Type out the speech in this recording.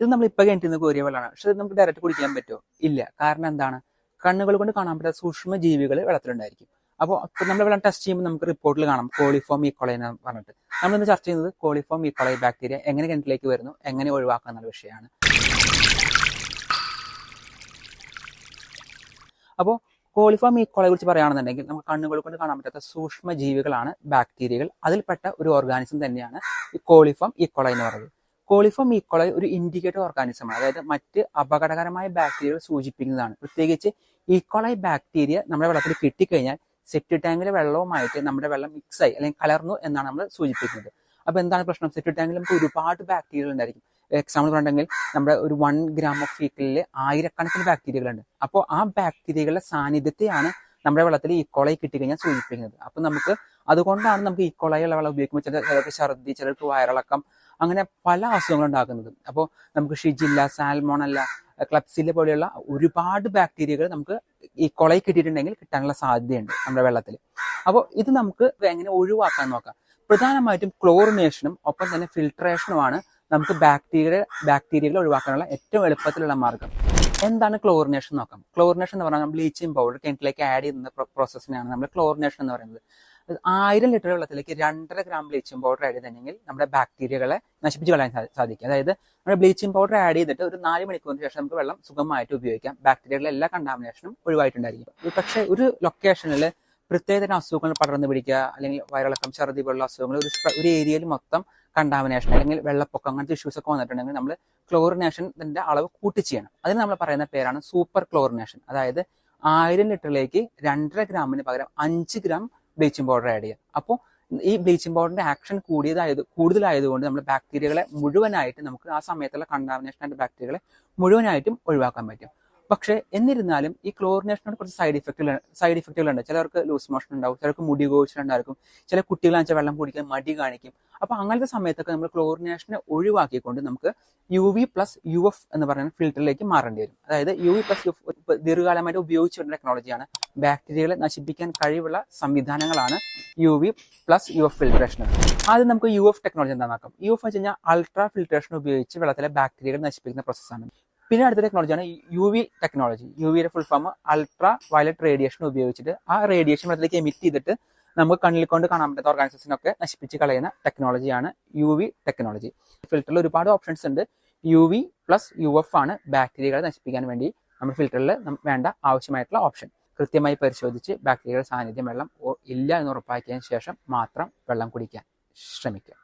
ഇത് നമ്മൾ ഇപ്പൊ കഴിഞ്ഞിരുന്ന കോരിയ വെള്ളമാണ് പക്ഷെ ഇത് നമുക്ക് ഡയറക്റ്റ് കുടിക്കാൻ പറ്റുമോ? ഇല്ല. കാരണം എന്താണ്? കണ്ണുകൾ കൊണ്ട് കാണാൻ പറ്റാത്ത സൂക്ഷ്മ ജീവികൾ വെള്ളത്തിലുണ്ടായിരിക്കും അപ്പോൾ നമ്മൾ വെള്ളം ടെസ്റ്റ് ചെയ്യുമ്പോൾ നമുക്ക് റിപ്പോർട്ടിൽ കാണാം. കോളിഫോം ഈക്കോളൈ എന്ന് പറഞ്ഞിട്ട്. നമ്മൾ ഇന്ന് ചർച്ച ചെയ്യുന്നത് കോളിഫോം ഈക്കോളൈ ബാക്ടീരിയ എങ്ങനെ കിണറ്റിലേക്ക് വരുന്നു എങ്ങനെ ഒഴിവാക്കുക എന്നുള്ള വിഷയമാണ് അപ്പോൾ കോളിഫോം ഈക്വളെ കുറിച്ച് പറയുകയാണെന്നുണ്ടെങ്കിൽ നമുക്ക് കണ്ണുകൾ കൊണ്ട് കാണാൻ പറ്റാത്ത സൂക്ഷ്മ ജീവികളാണ് ബാക്ടീരിയകൾ അതിൽപ്പെട്ട ഒരു ഓർഗാനിസം തന്നെയാണ് ഈ കോളിഫോം ഈക്വളൈ എന്ന് പറയുന്നത്. കോളിഫോം ഈക്വളൈ ഒരു ഇൻഡിക്കേറ്റർ ഓർഗാനിസം ആണ്. അതായത് മറ്റ് അപകടകരമായ ബാക്ടീരിയകൾ സൂചിപ്പിക്കുന്നതാണ്. പ്രത്യേകിച്ച് ഈക്വളൈ ബാക്ടീരിയ നമ്മുടെ വെള്ളത്തിൽ കിട്ടിക്കഴിഞ്ഞാൽ സെപ്റ്റി ടാങ്കിലെ വെള്ളവുമായിട്ട് നമ്മുടെ വെള്ളം മിക്സ് ആയി അല്ലെങ്കിൽ കലർന്നു എന്നാണ് നമ്മൾ സൂചിപ്പിക്കുന്നത്. അപ്പൊ എന്താണ് പ്രശ്നം? സെപ്റ്റി ടാങ്കിൽ നമുക്ക് ഒരുപാട് ബാക്ടീരിയകൾ ഉണ്ടായിരിക്കും. എക്സാമ്പിൾ പറഞ്ഞെങ്കിൽ നമ്മുടെ ഒരു വൺ ഗ്രാം ഓഫ് ഫീക്കലിൽ ആയിരക്കണക്കിന് ബാക്ടീരിയകളുണ്ട് അപ്പോൾ ആ ബാക്ടീരിയകളുടെ സാന്നിധ്യത്തെയാണ് നമ്മുടെ വെള്ളത്തിൽ ഈക്കോളൈ കിട്ടിക്കഴിഞ്ഞാൽ സൂചിപ്പിക്കുന്നത്. അപ്പൊ നമുക്ക് അതുകൊണ്ടാണ് നമുക്ക് ഈക്കോളൈ ഉള്ള വെള്ളം ഉപയോഗിക്കുമ്പോൾ ചില ചിലർക്ക് ഛർദി ചിലർക്ക് വയറിളക്കം അങ്ങനെ പല അസുഖങ്ങളും ഉണ്ടാക്കുന്നത്. അപ്പോൾ നമുക്ക് ഷിജില്ല സാൽമോണല്ല ക്ലബ്സില്ല പോലെയുള്ള ഒരുപാട് ബാക്ടീരിയകൾ നമുക്ക് ഈ കൊളയിൽ കിട്ടിയിട്ടുണ്ടെങ്കിൽ കിട്ടാനുള്ള സാധ്യതയുണ്ട് നമ്മുടെ വെള്ളത്തിൽ. അപ്പോൾ ഇത് നമുക്ക് എങ്ങനെ ഒഴിവാക്കാൻ നോക്കാം. പ്രധാനമായിട്ടും ക്ലോറിനേഷനും ഒപ്പം തന്നെ ഫിൽട്രേഷനുമാണ് നമുക്ക് ബാക്ടീരിയ ബാക്ടീരിയകൾ ഒഴിവാക്കാനുള്ള ഏറ്റവും എളുപ്പത്തിലുള്ള മാർഗം. എന്താണ് ക്ലോറിനേഷൻ നോക്കാം. ക്ലോറിനേഷൻ എന്ന് പറഞ്ഞാൽ ബ്ലീച്ചിങ് പൗഡർ കിണറ്റിലേക്ക് ആഡ് ചെയ്യുന്ന പ്രോസസ്സിനെയാണ് നമ്മൾ ക്ലോറിനേഷൻ എന്ന് പറയുന്നത്. ആയിരം ലിറ്റർ വെള്ളത്തിലേക്ക് രണ്ടര ഗ്രാം ബ്ലീച്ചിങ് പൗഡർ ആഡ് ചെയ്തിട്ടുണ്ടെങ്കിൽ നമ്മുടെ ബാക്ടീരിയകളെ നശിപ്പിച്ച് കളയാൻ സാധിക്കും. അതായത് നമ്മുടെ ബ്ലീച്ചിങ് പൗഡർ ആഡ് ചെയ്തിട്ട് ഒരു നാല് മണിക്കൂറിന് ശേഷം നമുക്ക് വെള്ളം സുഖമായിട്ട് ഉപയോഗിക്കാം. ബാക്ടീരിയകളുടെ എല്ലാ കണ്ടാമിനേഷനും ഒഴിവായിട്ടുണ്ടായിരിക്കും. പക്ഷേ ഒരു ലൊക്കേഷനിൽ പ്രത്യേകതരം അസുഖങ്ങൾ പടർന്നു പിടിക്കുക അല്ലെങ്കിൽ വയറിളക്കം ഛർദി പോലുള്ള അസുഖങ്ങൾ ഒരു ഒരു ഏരിയയിൽ മൊത്തം കണ്ടാമിനേഷൻ അല്ലെങ്കിൽ വെള്ളപ്പൊക്കം അങ്ങനത്തെ ഇഷ്യൂസ് ഒക്കെ വന്നിട്ടുണ്ടെങ്കിൽ നമ്മൾ ക്ലോറിനേഷന്റെ അളവ് കൂട്ടി ചെയ്യണം. അതിന് നമ്മൾ പറയുന്ന പേരാണ് സൂപ്പർ ക്ലോറിനേഷൻ അതായത് ആയിരം ലിറ്ററിലേക്ക് രണ്ടര ഗ്രാമിന് പകരം അഞ്ച് ഗ്രാം ബ്ലീച്ചിങ് പൗഡർ ആഡ് ചെയ്യുക അപ്പോൾ ഈ ബ്ലീച്ചിങ് പൗഡറിന്റെ ആക്ഷൻ കൂടിയതായത് കൂടുതലായതുകൊണ്ട് നമ്മൾ ബാക്ടീരിയകളെ മുഴുവനായിട്ട് നമുക്ക് ആ സമയത്തുള്ള കണ്ടാമിനേഷൻ ആയിട്ട് ബാക്ടീരിയകളെ മുഴുവനായിട്ടും ഒഴിവാക്കാൻ പറ്റും. പക്ഷേ എന്നിരുന്നാലും ഈ ക്ലോറിനേഷനോട് കുറച്ച് സൈഡ് ഇഫക്റ്റുകൾ സൈഡ് ഇഫക്റ്റുകൾ ഉണ്ട്. ചിലർക്ക് ലൂസ് മോഷൻ ഉണ്ടാവും ചിലർക്ക് മുടി കോഴിച്ചിലുണ്ടായിരിക്കും ചില കുട്ടികളാണെന്ന് വെച്ചാൽ വെള്ളം കുടിക്കാൻ മടി കാണിക്കും. അപ്പൊ അങ്ങനത്തെ സമയത്തൊക്കെ നമ്മൾ ക്ലോറിനേഷനെ ഒഴിവാക്കിക്കൊണ്ട് നമുക്ക് U V plus U F എന്ന് പറയുന്ന ഫിൽറ്ററിലേക്ക് മാറേണ്ടി വരും. അതായത് U V plus U F ദീർഘകാലമായിട്ട് ഉപയോഗിച്ചു വരുന്ന ടെക്നോളജിയാണ് ബാക്ടീരിയകളെ നശിപ്പിക്കാൻ കഴിവുള്ള സംവിധാനങ്ങളാണ് U V plus U F filtration ആദ്യം നമുക്ക് യു എഫ് ടെക്നോളജി എന്താ നോക്കാം. യു എഫ് വെച്ച് കഴിഞ്ഞാൽ അൾട്രാ ഫിൽട്രേഷൻ ഉപയോഗിച്ച് വെള്ളത്തിലെ ബാക്ടീരിയകൾ നശിപ്പിക്കുന്ന പ്രോസസ്സാണ് പിന്നെ അടുത്ത ടെക്നോളജിയാണ് യു വി ടെക്നോളജി യു വിയുടെ full form ultra violet radiation ഉപയോഗിച്ചിട്ട് ആ റേഡിയേഷൻ അതിലേക്ക് എമിറ്റ് ചെയ്തിട്ട് നമുക്ക് കണ്ണിൽ കൊണ്ട് കാണാൻ പറ്റാത്ത ഓർഗാനിസസിനൊക്കെ നശിപ്പിച്ച് കളയുന്ന ടെക്നോളജിയാണ് യു വി ടെക്നോളജി ഫിൽറ്ററിൽ ഒരുപാട് ഓപ്ഷൻസ് ഉണ്ട്. U V plus U F ആണ് ബാക്ടീരിയകളെ നശിപ്പിക്കാൻ വേണ്ടി നമ്മൾ ഫിൽറ്ററിൽ വേണ്ട ആവശ്യമായിട്ടുള്ള ഓപ്ഷൻ കൃത്യമായി പരിശോധിച്ച് ബാക്ടീരിയയുടെ സാന്നിധ്യം വെള്ളം ഇല്ല എന്ന് ഉറപ്പാക്കിയതിന് ശേഷം മാത്രം വെള്ളം കുടിക്കാൻ ശ്രമിക്കുക.